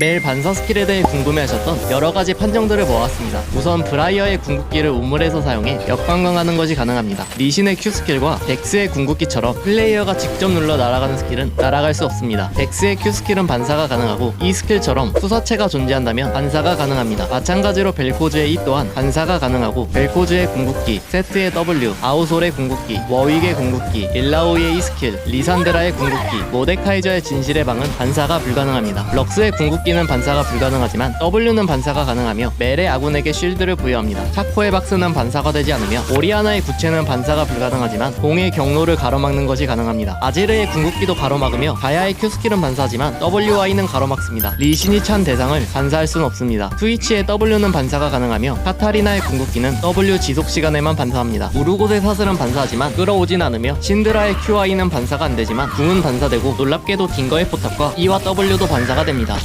매일 반사 스킬에 대해 궁금해하셨던 여러 가지 판정들을 모았습니다. 우선 브라이어의 궁극기를 우물에서 사용해 역관광하는 것이 가능합니다. 리신의 Q 스킬과 덱스의 궁극기처럼 플레이어가 직접 눌러 날아가는 스킬은 날아갈 수 없습니다. 덱스의 Q 스킬은 반사가 가능하고 이 스킬처럼 투사체가 존재한다면 반사가 가능합니다. 마찬가지로 벨코즈의 E 또한 반사가 가능하고 벨코즈의 궁극기, 세트의 W, 아우솔의 궁극기, 워윅의 궁극기, 일라오이의 E 스킬, 리산드라의 궁극기, 모데카이저의 진실의 방은 반사가 불가능합니다. 럭스의 궁극기 는 반사가 불가능하지만 W는 반사가 가능하며 멜의 아군에게 쉴드를 부여합니다. 차코의 박스는 반사가 되지 않으며 오리아나의 구체는 반사가 불가능하지만 공의 경로를 가로막는 것이 가능합니다. 아지르의 궁극기도 가로막으며 가야의 Q 스킬은 반사하지만 WI는 가로막습니다. 리신이 찬 대상을 반사할 수는 없습니다. 트위치의 W는 반사가 가능하며 카타리나의 궁극기는 W 지속 시간에만 반사합니다. 우르곳의 사슬은 반사하지만 끌어오진 않으며 신드라의 QI는 반사가 안 되지만 궁은 반사되고 놀랍게도 딩거의 포탑과 E와 W도 반사가 됩니다.